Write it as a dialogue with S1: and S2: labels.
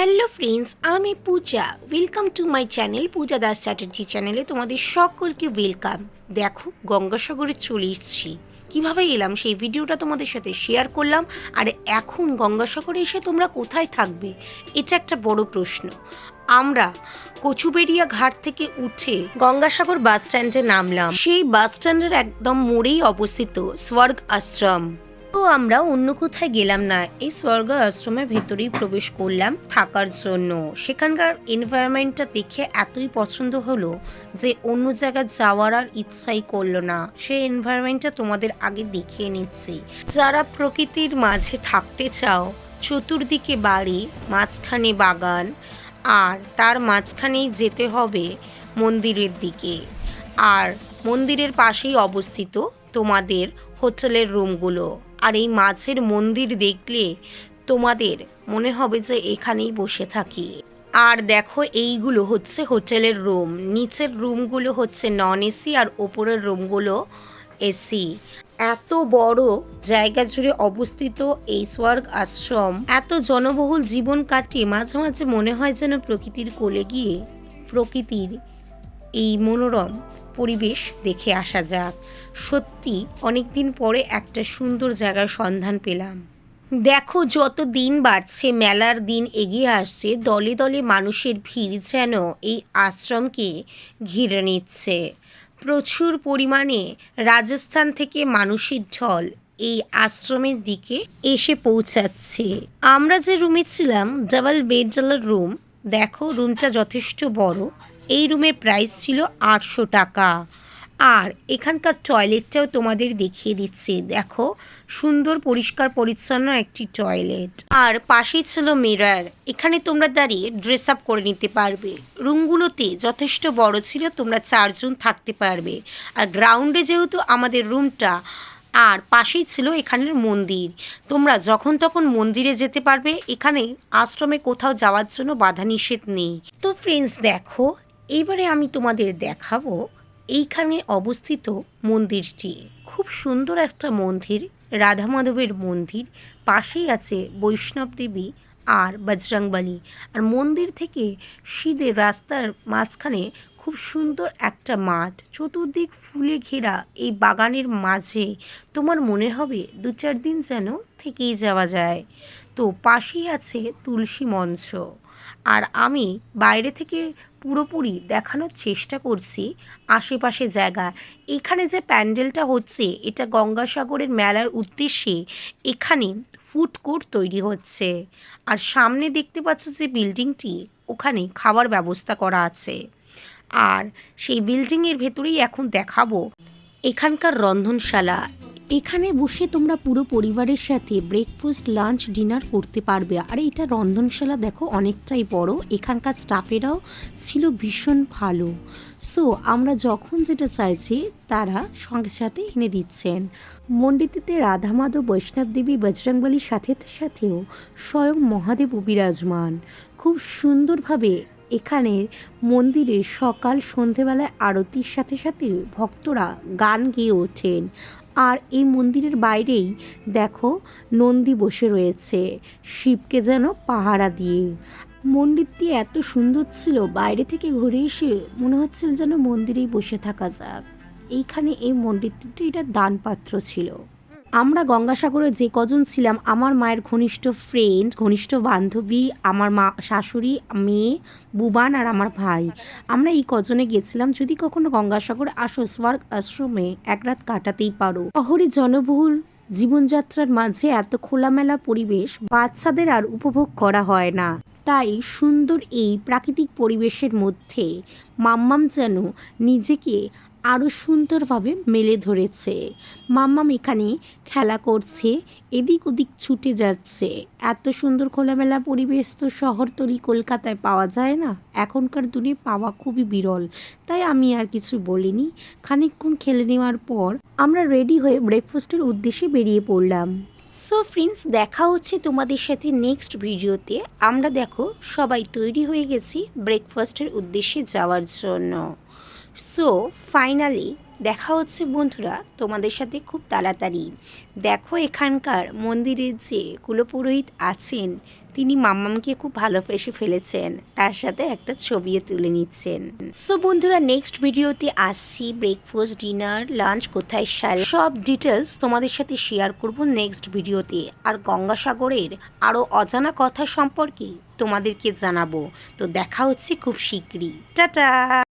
S1: Hello friends, আমি Puja. Welcome to my channel Puja Das Chatterjee চ্যানেলে তোমাদের সকলকে ওয়েলকাম দেখো, গঙ্গাসাগরে চলে এসেছি। কীভাবে এলাম? সেই ভিডিওটা তোমাদের সাথে শেয়ার করলাম। আর এখন গঙ্গাসাগরে এসে তোমরা কোথায় থাকবে? এটা একটা বড় প্রশ্ন। আমরা কচুবেরিয়া ঘাট থেকে উঠে গঙ্গাসাগর বাস স্ট্যান্ডে নামলাম। সেই বাস স্ট্যান্ডের একদম মোড়েই অবস্থিত স্বর্গ আশ্রম। তো আমরা অন্য কোথায় গেলাম না, এই স্বর্গ আশ্রমের ভেতরেই প্রবেশ করলাম থাকার জন্য। সেখানকার এনভায়রনমেন্টটা দেখে এতই পছন্দ হলো যে অন্য জায়গায় যাওয়ার আর ইচ্ছাই করল না। সেই এনভায়রনমেন্টটা তোমাদের আগে দেখিয়ে নিচ্ছি। যারা প্রকৃতির মাঝে থাকতে চাও, চতুর্দিকে বাড়ি, মাঝখানে বাগান, আর তার মাঝখানেই যেতে হবে মন্দিরের দিকে। আর মন্দিরের পাশেই অবস্থিত তোমাদের হোটেলের রুমগুলো আর এই মাছের মন্দির দেখলে তোমাদের মনে হবে যে এখানেই বসে থাকি। আর দেখো, এইগুলো হচ্ছে হোটেলের রুম। নিচের রুমগুলো হচ্ছে নন এসি আর ওপরের রুমগুলো এসি এত বড় জায়গা জুড়ে অবস্থিত এই স্বর্গ আশ্রম। এত জনবহুল জীবন কাটিয়ে মাঝে মাঝে মনে হয় যেন প্রকৃতির কোলে গিয়ে প্রকৃতির এই মনোরম পরিবেশ দেখে আসা যাক। সত্যি অনেক দিন পরে একটা সুন্দর জায়গার সন্ধান পেলাম। দেখো, যত দিন বাড়ছে, মেলার দিন এগিয়ে আসছে, দলে দলে মানুষের ভিড় যেন এই আশ্রমকে ঘিরে নিচ্ছে। প্রচুর পরিমাণে রাজস্থান থেকে মানুষের ঢল এই আশ্রমের দিকে এসে পৌঁছাচ্ছে। আমরা যে রুমে ছিলাম ডাবল বেড জালার রুম, দেখো, রুমটা যথেষ্ট বড়। এই রুমের প্রাইস ছিল আটশো টাকা। আর এখানকার টয়লেটটাও তোমাদের দেখিয়ে দিচ্ছি। দেখো, সুন্দর, পরিষ্কার, পরিচ্ছন্ন একটি টয়লেট আর পাশেই ছিল মিরার এখানে তোমরা দাঁড়িয়ে ড্রেস আপ করে নিতে পারবে। রুমগুলোতে যথেষ্ট বড় ছিল, তোমরা চারজন থাকতে পারবে। আর গ্রাউন্ডে যেহেতু আমাদের রুমটা, আর পাশেই ছিল এখানের মন্দির। তোমরা যখন তখন মন্দিরে যেতে পারবে। এখানে আশ্রমে কোথাও যাওয়ার জন্য বাধা নিষেধ নেই। তো ফ্রেন্ডস দেখো এইবারে আমি তোমাদের দেখাবো এইখানে অবস্থিত মন্দিরটি। খুব সুন্দর একটা মন্দির রাধা মাধবের মন্দির, পাশেই আছে বৈষ্ণব দেবী আর বজরংবলী। আর মন্দির থেকে সিধে রাস্তার মাঝখানে খুব সুন্দর একটা মাঠ। চতুর্দিক ফুলে ঘেরা এই বাগানের মাঝে তোমার মনে হবে দু চার দিন যেন থেকেই যাওয়া যায়। তো পাশেই আছে তুলসী মঞ্চ। আর আমি বাইরে থেকে পুরোপুরি দেখানোর চেষ্টা করছি আশেপাশে জায়গা। এখানে যে প্যান্ডেলটা হচ্ছে, এটা গঙ্গাসাগরের মেলার উদ্দেশ্যে এখানে ফুড কোর্ট তৈরি হচ্ছে। আর সামনে দেখতে পাচ্ছ যে বিল্ডিংটি, ওখানে খাবার ব্যবস্থা করা আছে। আর সেই বিল্ডিংয়ের ভেতরেই এখন দেখাবো, এখানকার রন্ধনশালা। এখানে বসে তোমরা পুরো পরিবারের সাথে ব্রেকফাস্ট লাঞ্চ ডিনার করতে পারবে। আর, এটা রন্ধনশালা দেখো অনেকটাই বড়। এখানকার স্টাফেরাও ছিল ভীষণ ভালো। সো আমরা যখন যেটা চাইছি, তারা সঙ্গে সাথে এনে দিচ্ছেন। মন্ডিতিতে রাধা মাধব বৈষ্ণব দেবী, বজরংবলীর সাথে সাথেও স্বয়ং মহাদেবও বিরাজমান। খুব সুন্দরভাবে এখানে মন্দিরে সকাল সন্ধেবেলায় আরতির সাথে সাথে ভক্তরা গান গেয়ে ওঠেন। আর এই মন্দিরের বাইরেই দেখো নন্দী বসে রয়েছে। শিবকে যেন পাহারা দিয়ে। মন্দিরটি এত সুন্দর ছিল, বাইরে থেকে ঘুরে এসে মনে হচ্ছিল যেন মন্দিরেই বসে থাকা যাক। এইখানে এই মন্দিরটি এটা দানপাত্র ছিল। আমরা গঙ্গাসাগরে যে কজন ছিলাম, আমার মায়ের ঘনিষ্ঠ ফ্রেন্ড ঘনিষ্ঠ বান্ধবী, আমার মা, শাশুড়ি, মেয়ে, বুবান আর আমার ভাই। আমরা এই কজনে গেছিলাম। যদি কখনো গঙ্গাসাগর আসো, স্বর্গ আশ্রমে এক রাত কাটাতেই পারো। শহরে জনবহুল জীবনযাত্রার মাঝে এত খোলামেলা পরিবেশ বাচ্চাদের আর উপভোগ করা হয় না। তাই সুন্দর এই প্রাকৃতিক পরিবেশের মধ্যে মাম্মাম যেন নিজেকে আরও সুন্দরভাবে মেলে ধরেছে। মাম্মাম এখানে খেলা করছে, এদিক ওদিক ছুটে যাচ্ছে। এত সুন্দর খোলামেলা পরিবেশ তো শহরতলি কলকাতায় পাওয়া যায় না। এখনকার দিনে পাওয়া খুবই বিরল। তাই আমি আর কিছু বলিনি। খানিকক্ষণ খেলে নেওয়ার পর আমরা রেডি হয়ে ব্রেকফাস্টের উদ্দেশ্যে বেরিয়ে পড়লাম। সো ফ্রেন্ডস দেখা হচ্ছে তোমাদের সাথে নেক্সট ভিডিওতে আমরা দেখো, সবাই তৈরি হয়ে গেছি ব্রেকফাস্টের উদ্দেশ্যে যাওয়ার জন্য। সো ফাইনালি দেখা হচ্ছে বন্ধুরা তোমাদের সাথে খুব তাড়াতাড়ি। দেখো এখানকার মন্দিরের যে কুলপুরোহিত আছেন, তিনি মাম্মামকে খুব ভালোবেসে ফেলেছেন, তার সাথে একটা ছবিও তুলে নিচ্ছেন। সো বন্ধুরা নেক্সট ভিডিওতে আসছি ব্রেকফাস্ট ডিনার লাঞ্চ কোথায় সাল সব ডিটেলস তোমাদের সাথে শেয়ার করব নেক্সট ভিডিওতে আর গঙ্গাসাগরের আরও অজানা কথা সম্পর্কে তোমাদেরকে জানাব। তো দেখা হচ্ছে খুব শীঘ্রই। টাটা!